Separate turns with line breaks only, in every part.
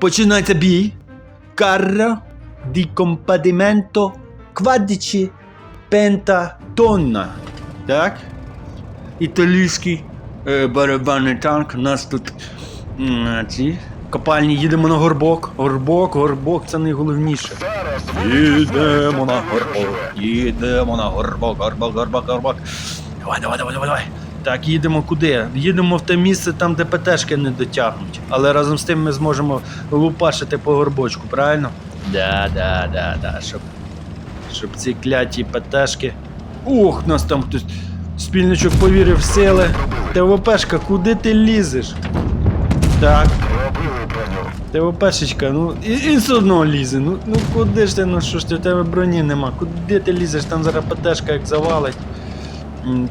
Починається бій. Carro di compadimento quaddici pentatonna. Так? Італійський е, барабанний танк. У нас тут ці копальні. Їдемо на горбок. Горбок, горбок це найголовніше. Їдемо на горбок. Їдемо на горбок, горбок, горбок, горбок. Давай, давай, давай, давай, давай. Так, їдемо куди? Їдемо в те місце, там, де ПТшки не дотягнуть. Але разом з тим ми зможемо лупашити по горбочку, правильно? Да, да, да, да. Щоб, щоб ці кляті ПТшки. Ух, нас там хтось. Спільничок повірив в сили. ТВПшка, куди ти лізеш? Так. ТВПшечка, ну і, і все одно лізе. Ну, ну куди ж ти, ну що ж ти, в тебе броні нема. Куди ти лізеш? Там зараз ПТшка як завалить.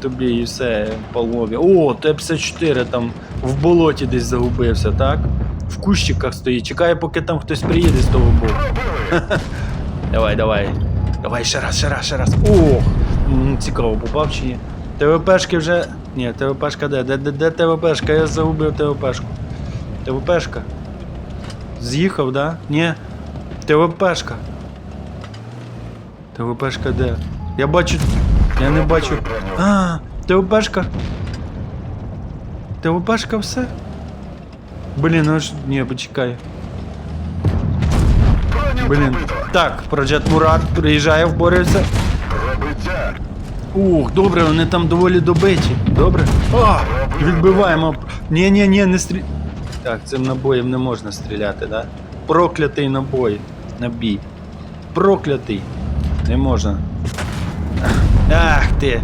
Тобі і все по лові. О, Т-54 там в болоті десь загубився, так? В кущиках стоїть. Чекає, поки там хтось приїде з того боку. Давай, давай. Давай ще раз, ще раз, ще раз. Ох! Цікаво, попав чи ні. ТВПшки вже. Ні, ТВПшка де? Де, де, де ТВПшка? Я загубив ТВПшку. ТВПшка. З'їхав, да? Ні. ТВПшка. ТВПшка де? Я бачу. Я не бачу. А, ТВПшка. ТВПшка все? Блін, ну ж. Ні, почекай. Блін. Так, Проджет Мурат приїжджає, вборюється. Ух, добре, вони там доволі добиті. Добре. А, відбиваємо. Ні, ні, ні, не стрі. Так, цим набоєм не можна стріляти, да? Проклятий набой. Набій. Проклятий. Не можна. Ах ти.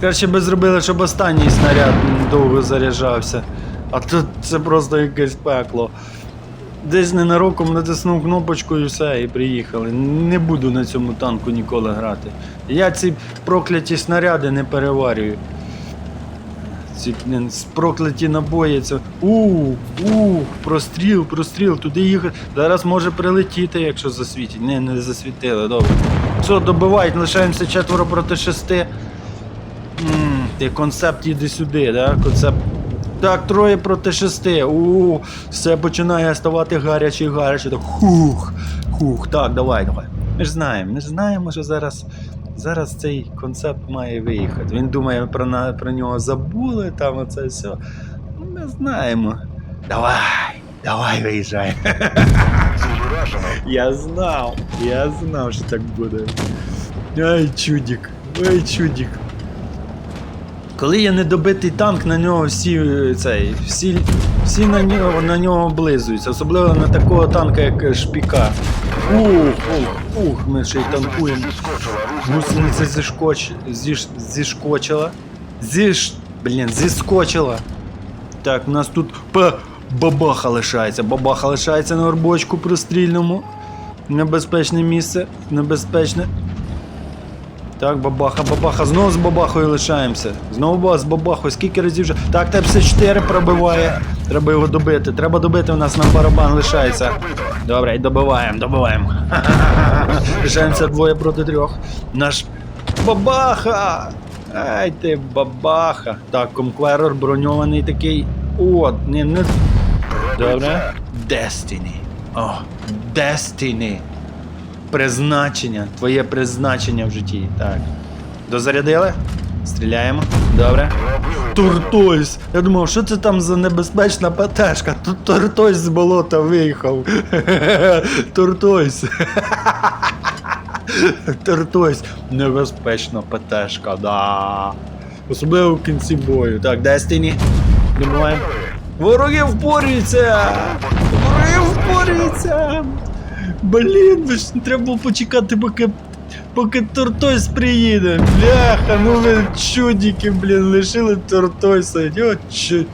Краще би зробили, щоб останній снаряд довго заряджався. А тут це просто якесь пекло. Десь ненароком натиснув кнопочку і все, і приїхали. Не буду на цьому танку ніколи грати. Я ці прокляті снаряди не переварюю. Ці блін, прокляті набої, це. У, у, простріл, простріл, туди їхати. Зараз може прилетіти, якщо засвітять. Не, не засвітили, добре. Все, добивають, лишаємося четверо проти шести. М, Ти концепт їде сюди, да? Концепт. Так, троє проти шести. У, все починає ставати гаряче і гаряче. Так, хух, хух. Так, давай, давай. Ми ж знаємо, ми ж знаємо, що зараз, зараз цей концепт має виїхати. Він думає про, на, про нього забули, там оце все. Ми знаємо. Давай, давай виїжджай. Я знав, я знав, що так буде. Ай, чудік, ай, чудік. Коли є недобитий танк, на нього всі е, цей, всі, всі на нього на нього облизуються, особливо на такого танка, як е, шпіка. Ух, ух, ух, ми ще й танкуємо. Гусениця зішкоч, зіш, зішкочила. Зіш, блін, зіскочила. Так, у нас тут П. Бабаха лишається. Бабаха лишається на орбочку прострільному. Небезпечне місце. Небезпечне. Так, бабаха, бабаха. Знову з бабахою лишаємося. Знову з бабахою. Скільки разів вже. Так, Т-54 пробиває. Треба його добити. Треба добити, у нас на барабан лишається. Добре, і добиваємо, добиваємо. Лишаємося двоє проти трьох. Наш бабаха! Ай ти бабаха. Так, конкверор броньований такий. О, не, не. Добре. Destiny. О, Destiny. Призначення. Твоє призначення в житті. Так. Дозарядили? Стріляємо. Добре. Туртойс. Я думав, що це там за небезпечна ПТшка? Тут Туртойс з болота виїхав. Туртойс. Туртойс. Небезпечна ПТшка, да. Особливо в кінці бою. Так, Destiny. Добуваємо. Вороги впорюються! Вороги впорюються! Блін, ви ж треба було почекати, поки. Поки Тортойс приїде. Бляха, ну ви чудики, блін, лишили Тортойса. О, чу...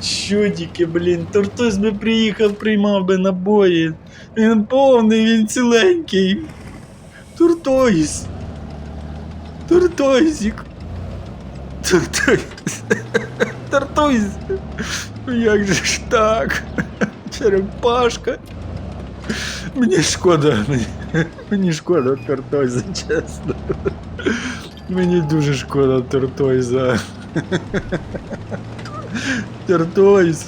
чудики, блін. Тортойс би приїхав, приймав би набої. Він повний, він ціленький. Тортойс. Тортойсик. Тортойс. Тортойс. Як же ж так? Черепашка. Мені шкода, мені шкода Тортойза, чесно. Мені дуже шкода Тортойза. Тортойз.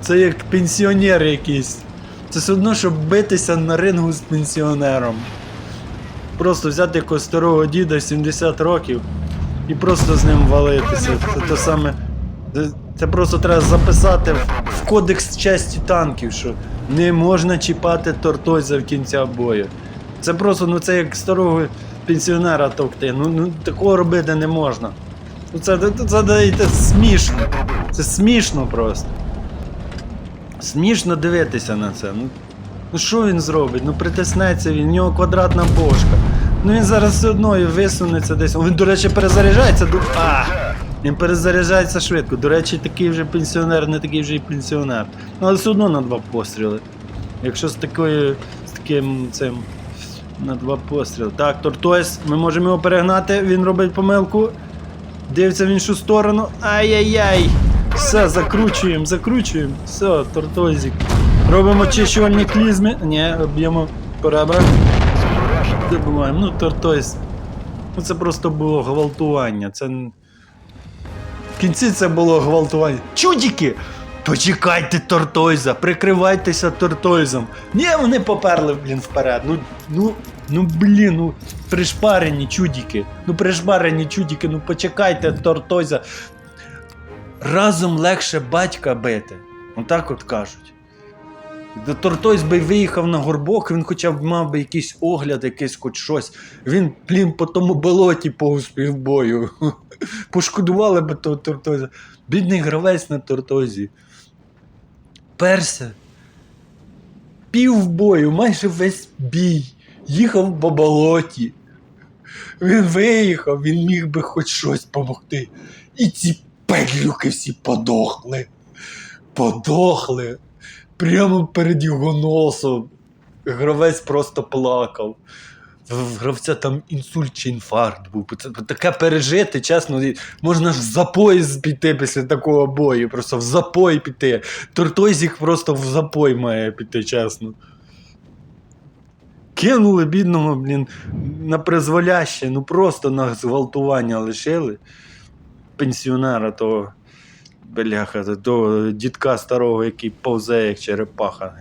Це як пенсіонер якийсь. Це все одно, щоб битися на рингу з пенсіонером. Просто взяти якогось старого діда 70 років і просто з ним валитися. Це те саме. Це, просто треба записати в, кодекс честі танків, що не можна чіпати тортоза в кінця бою. Це просто, ну це як старого пенсіонера товкти. Ну, ну такого робити не можна. Ну це, це, це, смішно. Це смішно просто. Смішно дивитися на це. Ну, ну що він зробить? Ну притиснеться він, в нього квадратна бошка. Ну він зараз все одно і висунеться десь. Він, до речі, перезаряджається. А! Він перезаряджається швидко. До речі, такий вже пенсіонер, не такий вже і пенсіонер. Ну, але все одно на два постріли. Якщо з такою. з таким цим. На два постріли. Так, Тортойс, ми можемо його перегнати, він робить помилку. Дивиться в іншу сторону. Ай-яй-яй! Все, закручуємо, закручуємо. Все, тортозик. Робимо чищувальні клізми. Ні, б'ємо по ребрах. Добуваємо. Ну, тортойс. Ну це просто було гвалтування. Це. Кінці це було гвалтування. Чудіки! Почекайте тортойза, прикривайтеся тортойзом. Ні, вони поперли, блін, вперед. Ну, ну, ну блін, ну пришпарені чудіки. Ну пришпарені чудіки, ну почекайте тортойза. Разом легше батька бити. Отак от кажуть. Да Тортойс би виїхав на горбок, він хоча б мав би якийсь огляд, якийсь хоч щось. Він, блін, по тому болоті повз півбою. Пошкодували би того тортоза. Бідний гравець на тортозі. Перся. Пів бою, майже весь бій. Їхав по болоті. Він виїхав, він міг би хоч щось помогти. І ці петлюки всі подохли. Подохли. Прямо перед його носом. Гравець просто плакав. В гравця там інсульт чи інфаркт був. Таке пережити, чесно, можна в запой піти після такого бою. Просто в запой піти. Тортозік просто в запой має піти, чесно. Кинули бідного, блін, на призволяще, ну просто на зґвалтування лишили пенсіонера того, бляха, того дідка старого, який повзе як черепаха.